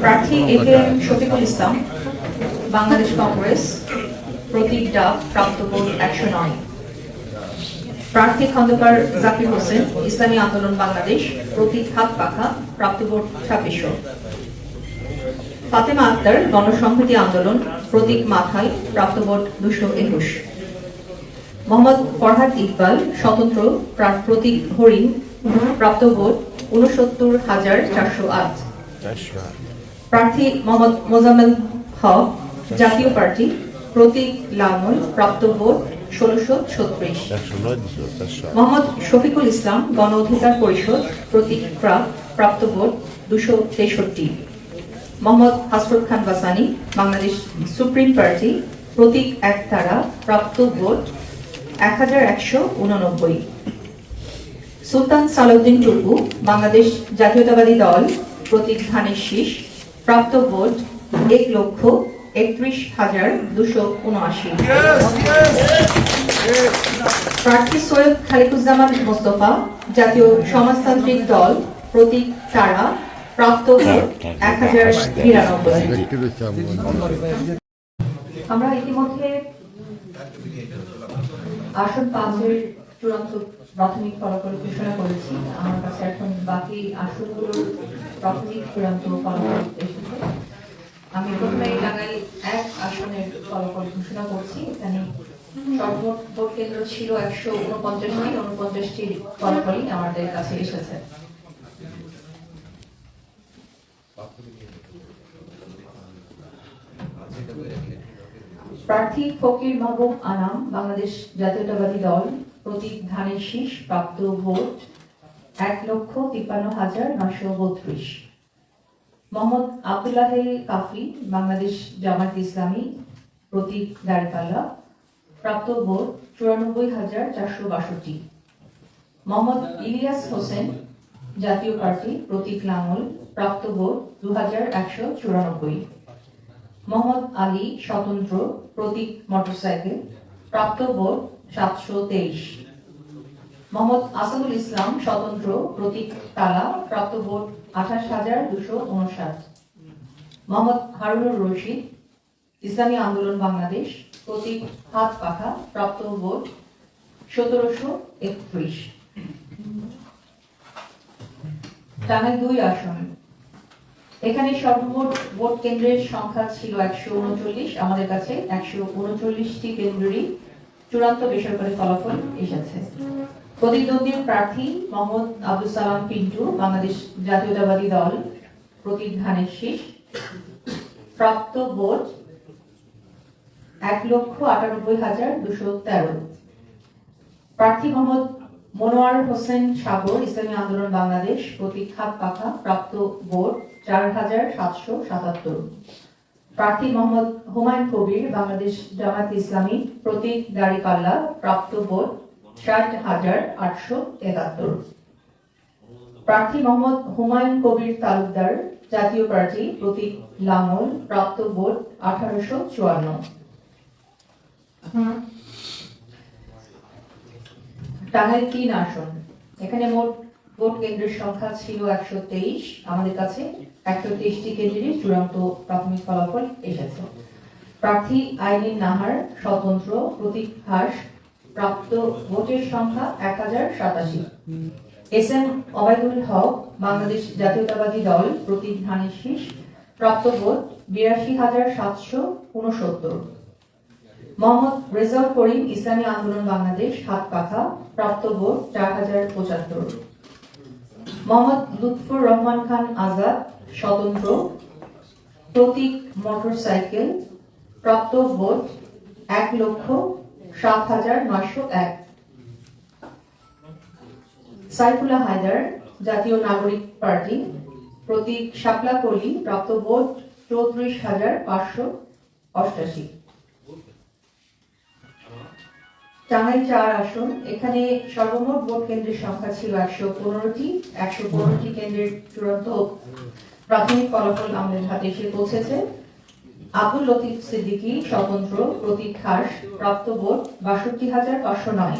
প্রার্থী A K M Shafiqul Islam, Bangladesh Congress প্রতীক ডাক প্রাপ্ত ভোট একশো নয়। প্রার্থী খন্দকার জাকির হোসেন, ইসলামী আন্দোলন বাংলাদেশ, প্রতীক হাত পাখা প্রাপ্ত ভোট ছাব্বিশশো। ফাতেমা আক্তার, গণসংহতি আন্দোলন, প্রতীক মাথায় প্রাপ্ত ভোট দুশো একুশ। মোহাম্মদ ফরহাদ ইকবাল, স্বতন্ত্র প্রা- প্রতীক হরিণ প্রাপ্ত ভোট উনসত্তর হাজার চারশো আট। প্রার্থী মোহাম্মদ মোজাম্মেল হক জাতীয় পার্টি প্রতীক লাঙল প্রাপ্ত ভোট ষোলোশো ছত্রিশ। মোহাম্মদ শফিকুল ইসলাম গণ অধিকার পরিষদ প্রতীক ক্রাফ প্রাপ্ত ভোট দুশো তেষট্টি। মোহাম্মদ হাসরত খান বাসানি, বাংলাদেশ সুপ্রিম পার্টি প্রতীক একতারা প্রাপ্ত ভোট এক হাজার একশো উননব্বই। সুলতান সালাউদ্দিন টুকু বাংলাদেশ জাতীয়তাবাদী দল প্রতীক ধানের শীষ প্রাপ্ত ভোট এক লক্ষ একত্রিশ হাজার দুশো উনআশি। প্রার্থী সৈয়দ খালিকুজ্জামান মোস্তফা, জাতীয় সমাজতান্ত্রিক দল প্রতীক তারা, প্রাপ্ত ভোট এক হাজার নিরানব্বই। আমরা ইতিমধ্যে আসন পাঁচের চূড়ান্ত প্রাথমিক ফলাফল ঘোষণা করেছি। আমার কাছে এখন বাকি আসনগুলোর প্রাথমিক চূড়ান্ত ফলাফল আমি প্রথমে এক আসনের ফলাফল ঘোষণা করছি। এখানে সর্বমোট কেন্দ্র ছিল একশো উনপঞ্চাশটি ফলাফলই আমাদের কাছে এসেছে। প্রার্থী ফকির মাহবুব আনাম, বাংলাদেশ জাতীয়তাবাদী দল, প্রতীক ধানের শীষ, প্রাপ্ত ভোট এক লক্ষ তিপ্পান্ন হাজার নশো বত্রিশ। মোহাম্মদ আবদুল্লাহ কাফি বাংলাদেশ জামাত ইসলামী প্রতীক দাঁড়িপাল্লা প্রাপ্ত ভোট চুরানব্বই হাজার চারশো বাষট্টি। মোহাম্মদ ইলিয়াস হোসেন, জাতীয় পার্টি প্রতীক লাঙল প্রাপ্ত ভোট দু হাজার একশো চুরানব্বই। মোহাম্মদ আলী স্বতন্ত্র প্রতীক মোটরসাইকেল, প্রাপ্ত ভোট সাতশো তেইশ। মোহাম্মদ আসাদুল ইসলাম স্বতন্ত্র প্রতীক তালা, প্রাপ্ত ভোট আঠাশ হাজার দুশো উনষাট। মোহাম্মদ হারুনুর রশিদ, ইসলামী আন্দোলন বাংলাদেশ, প্রতীক হাত পাখা, প্রাপ্ত ভোট সতেরোশো একত্রিশ। টাঙ্গাইল দুই আসন। এখানে সর্বমোট ভোট কেন্দ্রের সংখ্যা ছিল একশো উনচল্লিশ, আমাদের কাছে একশো উনচল্লিশটি কেন্দ্রেরই চূড়ান্ত বেসরকারি ফলাফল এসেছে। প্রতিদ্বন্দ্বী প্রার্থী মোহাম্মদ আব্দুল সালাম পিন্টু, বাংলাদেশ জাতীয়তাবাদী দল প্রতীক ধানের শীষ প্রাপ্ত ভোট এক লক্ষ আটানব্বই হাজার দুশো তেরো। প্রার্থী মোহাম্মদ মনোয়ার হোসেন সাগর, ইসলামী আন্দোলন বাংলাদেশ প্রতীক হাত পাখা, প্রাপ্ত ভোট চার হাজার সাতশো সাতাত্তর। প্রার্থী মোহাম্মদ হুমায়ুন কবির, বাংলাদেশ জামাত ইসলামী প্রতীক দাড়িপাল্লা প্রাপ্ত ভোট ষাট হাজার আটশো একাত্তর প্রার্থী মোহাম্মদ হুমায়ুন কবির তালুকদার জাতীয় পার্টি প্রতীক প্রাপ্ত ভোট আঠারোশো চুয়ান্ন। টাঙ্গাইল তিন আসন। এখানে মোট ভোট কেন্দ্রের সংখ্যা ছিল একশো তেইশ। আমাদের কাছে একশো তেইশটি কেন্দ্রেরই চূড়ান্ত প্রাথমিক ফলাফল এসেছে। প্রার্থী আইনিন নাহার স্বতন্ত্র প্রতীক হাস প্রাপ্ত ভোটের সংখ্যা এক হাজার সাতাশি। এস এম অবায়দুল হক, বাংলাদেশ জাতীয়তাবাদী দল, প্রতীক ধানের শীষ, প্রাপ্ত ভোট বিরাশি হাজার সাতশো উনসত্তর। মোহাম্মদ রেজাউল করিম, ইসলামী আন্দোলন বাংলাদেশ, হাত পাখা, প্রাপ্ত ভোট চার হাজার পঁচাত্তর। মোহাম্মদ লুৎফুর রহমান খান আজাদ, স্বতন্ত্র। প্রতীক মোটরসাইকেল, প্রাপ্ত ভোট এক লক্ষ সাত হাজার নয়শো এক। সাইফুল্লাহ হায়দার জাতীয় নাগরিক পার্টি প্রতীক শাপলা কলি প্রাপ্ত ভোট চৌত্রিশ হাজার পাঁচশো অষ্টাশি। টাঙ্গাইল চার আসন, এখানে সর্বমোট ভোট কেন্দ্রের সংখ্যা ছিল একশো পনেরোটি একশো পনেরোটি কেন্দ্রের চূড়ান্ত প্রাথমিক ফলাফল আমাদের হাতে এসে পৌঁছেছে। আব্দুল লতিফ সিদ্দিকী স্বতন্ত্র প্রতীক খাস প্রাপ্ত ভোট বাষট্টি হাজার পাঁচশো নয়।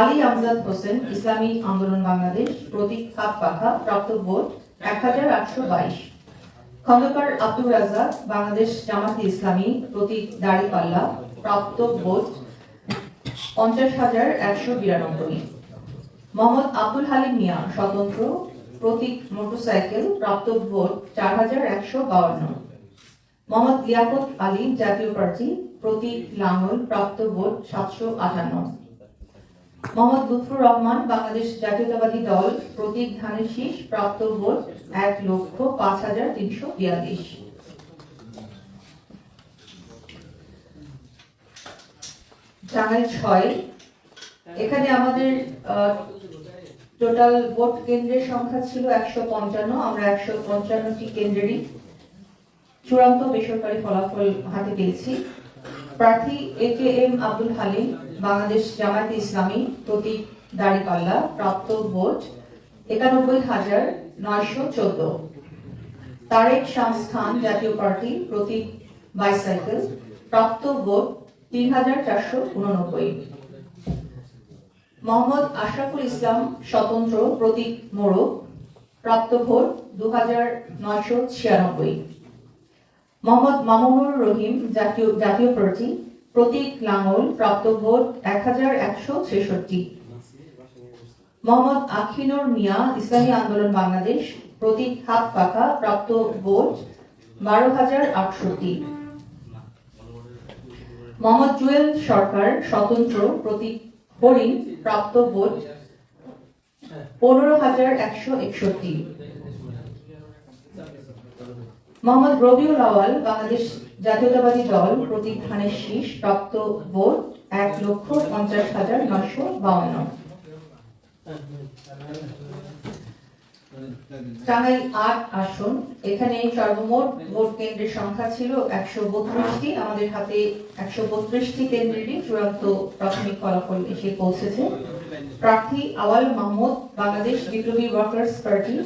আলী আমজাদ হোসেন ইসলামী আন্দোলন বাংলাদেশ প্রতীক হাত পাখা প্রাপ্ত ভোট এক হাজার আটশো বাইশ। খন্দকার আব্দুর রাজাক বাংলাদেশ জামাতে ইসলামী প্রতীক দাড়িপাল্লা প্রাপ্ত ভোট পঞ্চাশ হাজার একশো বিরানব্বই। মোহাম্মদ আব্দুল হালিম মিয়া স্বতন্ত্র প্রতীক মোটরসাইকেল প্রাপ্ত ভোট চার হাজার একশো বাউন্ন। মোহাম্মদ লিয়াকত আলী জাতীয় পার্টি প্রতীক লাঙ্গল প্রাপ্ত ভোট সাতশো আটান্ন। মোহাম্মদ লুৎফুর রহমান বাংলাদেশ জাতীয়তাবাদী দল প্রতীক ধানের শীষ প্রাপ্ত ভোট এক লক্ষ পাঁচ হাজার তিনশো বিয়াল্লিশ। টাঙ্গাইল ছয়, এখানে আমাদের টোটাল ভোট কেন্দ্রের সংখ্যা ছিল একশো পঞ্চান্ন, আমরা একশো পঞ্চান্নটি কেন্দ্রেরই চূড়ান্ত বেসরকারি ফলাফল হাতে পেয়েছি। প্রার্থী A K M Abdul Halim, Bangladesh Jamaat Islami প্রতীক দাড়িপাল্লা, প্রাপ্ত ভোট একানব্বই হাজার নয়শো চোদ্দ। তারেক খান জাতীয় পার্টি প্রতীক বাইসাইকেল, প্রাপ্ত ভোট তিন হাজার চারশো উননব্বই। মোহাম্মদ আশরাফুল ইসলাম স্বতন্ত্র প্রতীক মোড়ক, প্রাপ্ত ভোট দু হাজার নয়শো ছিয়ানব্বই। মোহাম্মদ মামুনুর রহিম জাতীয় জাতীয় প্রার্থী প্রতীক লাঙ্গল প্রাপ্ত ভোট এক হাজার একশো ছেষট্টি। মোহাম্মদ আখিনুর মিয়া, ইসলামী আন্দোলন বাংলাদেশ, প্রতীক হাত পাকা প্রাপ্ত ভোট বারো হাজার আটষট্টি মোহাম্মদ জুয়েল সরকার, স্বতন্ত্র, প্রতীক হরিণ, প্রাপ্ত ভোট পনেরো হাজার একশো একষট্টি। মোহাম্মদ রবিউল আওয়াল বাংলাদেশ জাতীয়তাবাদী দল প্রতীক ধানের শীষ, প্রাপ্ত ভোট এক লক্ষ পঞ্চাশ হাজার নশো বাউন্ন। টাঙ্গাইল আট আসন, এখানে সর্বমোট ভোট কেন্দ্রের সংখ্যা ছিল একশো বত্রিশটি। আমাদের হাতে একশো বত্রিশটি কেন্দ্রেরই চূড়ান্ত প্রাথমিক ফলাফল এসে পৌঁছেছে। প্রার্থী আওয়াল মাহমুদ, বাংলাদেশ বিপ্লবী ওয়ার্কার্স পার্টি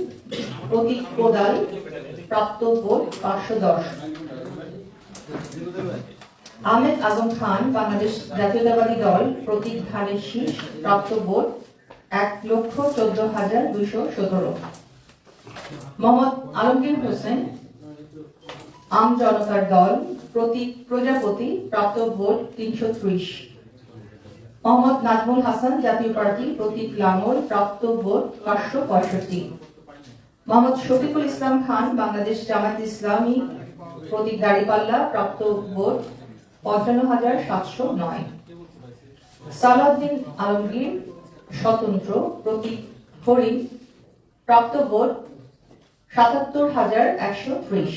প্রতীক কোদাল প্রাপ্ত ভোট দশ। আহমেদ আজম খান, বাংলাদেশ জাতীয়তাবাদী দল, প্রতীক ধানের শীষ প্রাপ্ত ভোট এক লক্ষ চোদ্দ হাজার দুইশো সতেরো। মোহাম্মদ আলমগীর হোসেন, আম জনতার দল, প্রতীক প্রজাপতি প্রাপ্ত ভোট তিনশো ত্রিশ। মোহাম্মদ নাজমুল হাসান জাতীয় পার্টি, প্রতীক লাঙ্গল প্রাপ্ত ভোট পাঁচশো পঁয়ষট্টি। মোহাম্মদ শফিকুল ইসলাম খান, বাংলাদেশ জামাত ইসলামী প্রতীক দাড়িপাল্লা প্রাপ্ত ভোট পঞ্চান্ন হাজার সাতশো নয়। সালাউদ্দিন আলমগীর, স্বতন্ত্র প্রতীক হরিণ প্রাপ্ত ভোট সাতাত্তর হাজার একশো ত্রিশ।